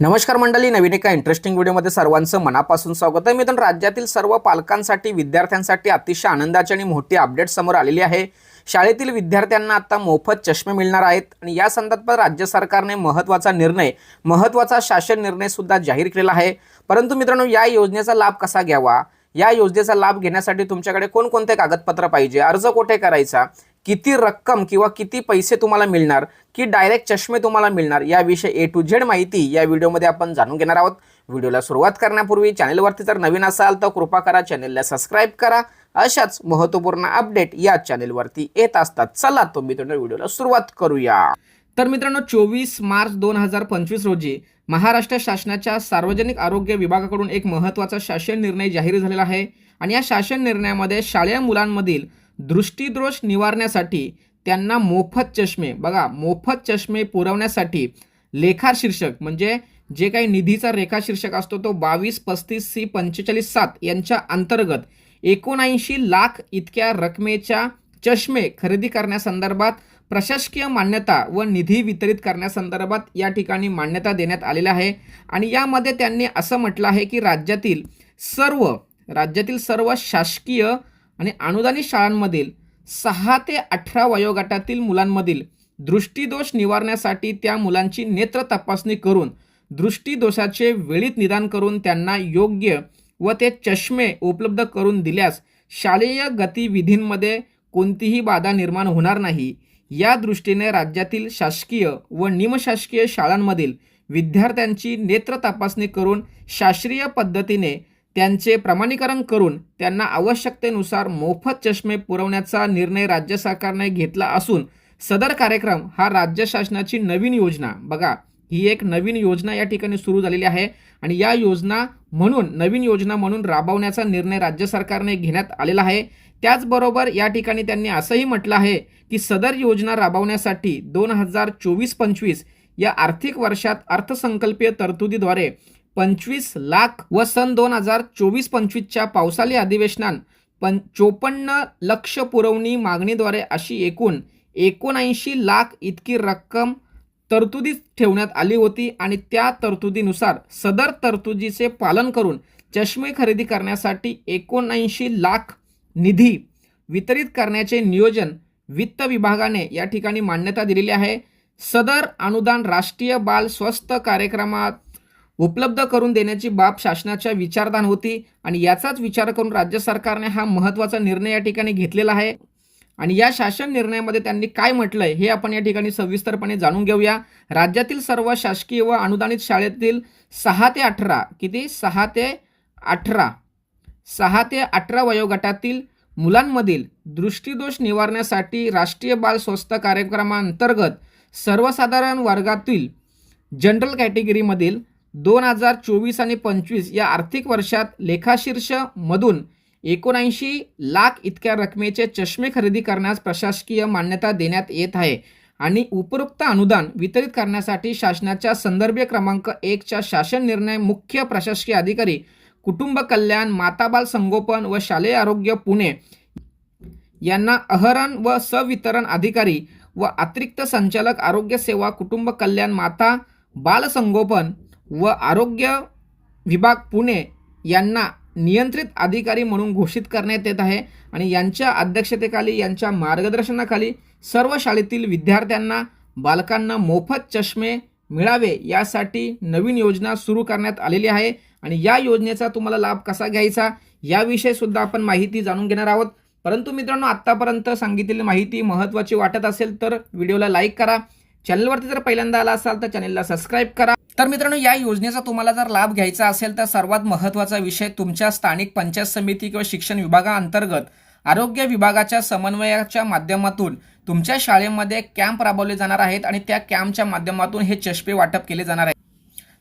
नमस्कार मंडळी नवीन एका इंटरेस्टिंग व्हिडिओमध्ये सर्वांचं मनापासून स्वागत आहे. मित्रांनो राज्यातील सर्व पालकांसाठी विद्यार्थ्यांसाठी अतिशय आनंदाची आणि मोठी अपडेट समोर आलेली आहे. शाळेतील विद्यार्थ्यांना आता मोफत चष्मे मिळणार आहेत आणि या संदर्भात राज्य सरकारने महत्त्वाचा निर्णय महत्त्वाचा शासन निर्णय सुद्धा जाहीर केलेला आहे. परंतु मित्रांनो या योजनेचा लाभ कसा घ्यावा? या योजनेचा लाभ घेण्यासाठी तुमच्याकडे कोणकोणते कागदपत्र पाहिजे? अर्ज कुठे करायचा? किती रक्कम किंवा किती पैसे तुम्हाला मिळणार की डायरेक्ट चष्मे तुम्हाला मिळणार याविषयी ए टू झेड माहिती या व्हिडिओमध्ये आपण जाणून घेणार आहोत. व्हिडिओला सुरुवात करण्यापूर्वी चॅनलवरती जर नवीन असाल तर कृपा करा चॅनलला सबस्क्राईब करा. अशाच महत्त्वपूर्ण अपडेट या चॅनेलवरती येत असतात. चला तो मित्रांनो व्हिडिओला सुरुवात करूया. तर मित्रांनो चोवीस मार्च दोन हजार पंचवीस रोजी महाराष्ट्र शासनाच्या सार्वजनिक आरोग्य विभागाकडून एक महत्त्वाचा शासन निर्णय जाहीर झालेला आहे. आणि या शासन निर्णयामध्ये शालेय मुलांमधील दृष्टीदोष निवारण्यासाठी त्यांना मोफत चष्मे. बघा मोफत चष्मे पुरवण्यासाठी लेखाशीर्षक म्हणजे जे काही निधीचा रेखाशीर्षक असतो तो बावीस पस्तीस सी पंचेचाळीस सात यांच्या अंतर्गत एकोणऐंशी लाख इतक्या रकमेच्या चष्मे खरेदी करण्यासंदर्भात प्रशासकीय मान्यता व निधी वितरित करण्यासंदर्भात या ठिकाणी मान्यता देण्यात आलेला आहे. आणि यामध्ये त्यांनी असं म्हटलं आहे की राज्यातील सर्व राज्यातील सर्व शासकीय आणि अनुदानित शाळांमधील सहा ते अठरा वयोगटातील मुलांमधील दृष्टीदोष निवारण्यासाठी त्या मुलांची नेत्र तपासणी करून दृष्टीदोषाचे वेळीत निदान करून त्यांना योग्य व ते चष्मे उपलब्ध करून दिल्यास शालेय गतिविधींमध्ये कोणतीही बाधा निर्माण होणार नाही. या दृष्टीने राज्यातील शासकीय व निमशासकीय शाळांमधील विद्यार्थ्यांची नेत्र तपासणी करून शास्त्रीय पद्धतीने त्यांचे प्रमाणीकरण करून त्यांना आवश्यकतेनुसार मोफत चष्मे पुरवण्याचा निर्णय राज्य सरकारने घेतला असून सदर कार्यक्रम हा राज्य शासनाची नवीन योजना. बघा ही एक नवीन योजना या ठिकाणी सुरू झालेली आहे आणि या योजना म्हणून नवीन योजना म्हणून राबवण्याचा निर्णय राज्य सरकारने घेण्यात आलेला आहे. त्याचबरोबर या ठिकाणी त्यांनी असंही म्हटलं आहे की सदर योजना राबवण्यासाठी दोन हजार चोवीस पंचवीस या आर्थिक वर्षात अर्थसंकल्पीय तरतुदीद्वारे पंचवीस लाख व सन दोन हजार चोवीस पंचवीसच्या पावसाळी अधिवेशनात पं चोपन्न लक्ष पुरवणी मागणीद्वारे अशी एकूण एकोणऐंशी लाख इतकी रक्कम तरतुदीत ठेवण्यात आली होती आणि त्या तरतुदीनुसार सदर तरतुदीचे पालन करून चष्मे खरेदी करण्यासाठी एकोणऐंशी लाख निधी वितरित करण्याचे नियोजन वित्त विभागाने या ठिकाणी मान्यता दिलेली आहे. सदर अनुदान राष्ट्रीय बाल स्वस्त कार्यक्रमात उपलब्ध करून देण्याची बाब शासनाच्या विचारधान होती आणि याचाच विचार करून राज्य सरकारने हा महत्त्वाचा निर्णय या ठिकाणी घेतलेला आहे. आणि या शासन निर्णयामध्ये त्यांनी काय म्हटलंय हे आपण या ठिकाणी सविस्तरपणे जाणून घेऊया. राज्यातील सर्व शासकीय व अनुदानित शाळेतील सहा ते अठरा किती? सहा ते अठरा सहा ते अठरा वयोगटातील मुलांमधील दृष्टीदोष निवारण्यासाठी राष्ट्रीय बाल स्वस्थ कार्यक्रमांतर्गत सर्वसाधारण वर्गातील जनरल कॅटेगरीमधील दोन हजार चोवीस आणि पंचवीस या आर्थिक वर्षात लेखाशीर्ष मधून एकोणऐंशी लाख इतक्या रकमेचे चष्मे खरेदी करण्यास प्रशासकीय मान्यता देण्यात येत आहे आणि उपरोक्त अनुदान वितरित करण्यासाठी शासनाच्या संदर्भ क्रमांक एकच्या शासन निर्णय मुख्य प्रशासकीय अधिकारी कुटुंब कल्याण माताबाल संगोपन व शालेय आरोग्य पुणे यांना अहरण व सवितरण अधिकारी व अतिरिक्त संचालक आरोग्य सेवा कुटुंब कल्याण माता बालसंगोपन व आरोग्य विभाग पुणे यांना नियंत्रित अधिकारी म्हणून घोषित करण्यात येत आहे. आणि यांच्या अध्यक्षतेखाली यांच्या मार्गदर्शनाखाली सर्व शाळेतील विद्यार्थ्यांना बालकांना मोफत चष्मे मिळावे यासाठी नवीन योजना सुरू करण्यात आलेली आहे. आणि या योजनेचा तुम्हाला लाभ कसा घ्यायचा याविषयीसुद्धा आपण माहिती जाणून घेणार आहोत. परंतु मित्रांनो आत्तापर्यंत सांगितलेली माहिती महत्त्वाची वाटत असेल तर व्हिडिओला लाईक करा. चॅनलवरती जर पहिल्यांदा आला असाल तर चॅनलला सबस्क्राईब करा. तर मित्रांनो या योजनेचा तुम्हाला जर लाभ घ्यायचा असेल तर सर्वात महत्त्वाचा विषय तुमच्या स्थानिक पंचायत समिती किंवा शिक्षण विभागाअंतर्गत आरोग्य विभागाच्या समन्वयाच्या माध्यमातून तुमच्या शाळेमध्ये कॅम्प राबवले जाणार आहेत आणि त्या कॅम्पच्या माध्यमातून हे चष्पे वाटप केले जाणार आहे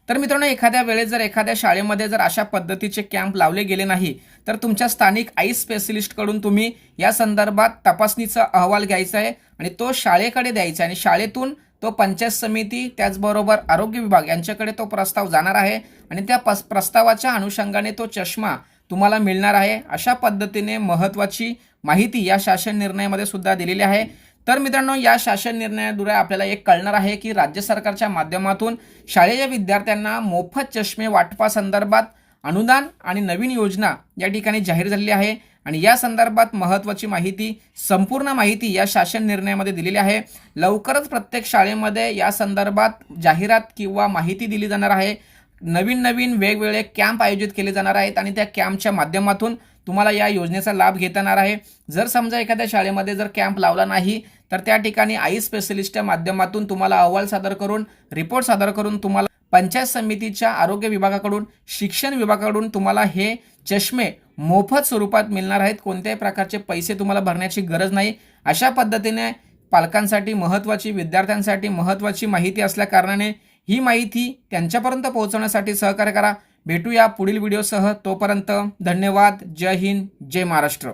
तर मित्रांनो एखाद्या वेळेस जर एखाद्या शाळेमध्ये जर अशा पद्धतीचे कॅम्प लावले गेले नाही तर तुमच्या स्थानिक आई स्पेशलिस्टकडून तुम्ही या संदर्भात तपासणीचा अहवाल घ्यायचा आहे आणि तो शाळेकडे द्यायचा आहे. आणि शाळेतून तो पंचायत समिती त्याचबरोबर आरोग्य विभाग यांच्याकडे तो प्रस्ताव जाणार आहे आणि त्या पस प्रस्तावाच्या अनुषंगाने तो चष्मा तुम्हाला मिळणार आहे. अशा पद्धतीने महत्त्वाची माहिती या शासन निर्णयामध्ये सुद्धा दिलेली आहे. तर मित्रांनो या शासन निर्णयाद्वारे आपल्याला एक कळणार आहे की राज्य सरकारच्या माध्यमातून शालेय विद्यार्थ्यांना मोफत चष्मे वाटपासंदर्भात अनुदान आणि नवीन योजना या ठिकाणी जाहीर झालेली आहे. आणि या संदर्भात महत्त्वाची माहिती संपूर्ण माहिती या शासन निर्णयामध्ये दिलेली आहे. लवकरच प्रत्येक शाळेमध्ये या संदर्भात जाहिरात किंवा माहिती दिली जाणार आहे. नवीन नवीन वेगवेगळे कॅम्प आयोजित केले जाणार आहेत आणि त्या कॅम्पच्या माध्यमातून तुम्हाला या योजनेचा लाभ घेता येणार आहे. जर समजा एखाद्या शाळेमध्ये जर कॅम्प लावला नाही तर त्या ठिकाणी आई स्पेशलिस्टच्या माध्यमातून तुम्हाला अहवाल सादर करून रिपोर्ट सादर करून तुम्हाला पंचायत समितीच्या आरोग्य विभागाकडून शिक्षण विभागाकडून तुम्हाला हे चष्मे मोफत स्वरूपात मिळणार आहेत. कोणत्याही प्रकारचे पैसे तुम्हाला भरण्याची गरज नाही. अशा पद्धतीने पालकांसाठी महत्त्वाची विद्यार्थ्यांसाठी महत्त्वाची माहिती असल्याकारणाने ही माहिती त्यांच्यापर्यंत पोहोचवण्यासाठी सहकार्य करा. भेटूया पुढील व्हिडिओसह. तोपर्यंत धन्यवाद. जय हिंद. जय महाराष्ट्र.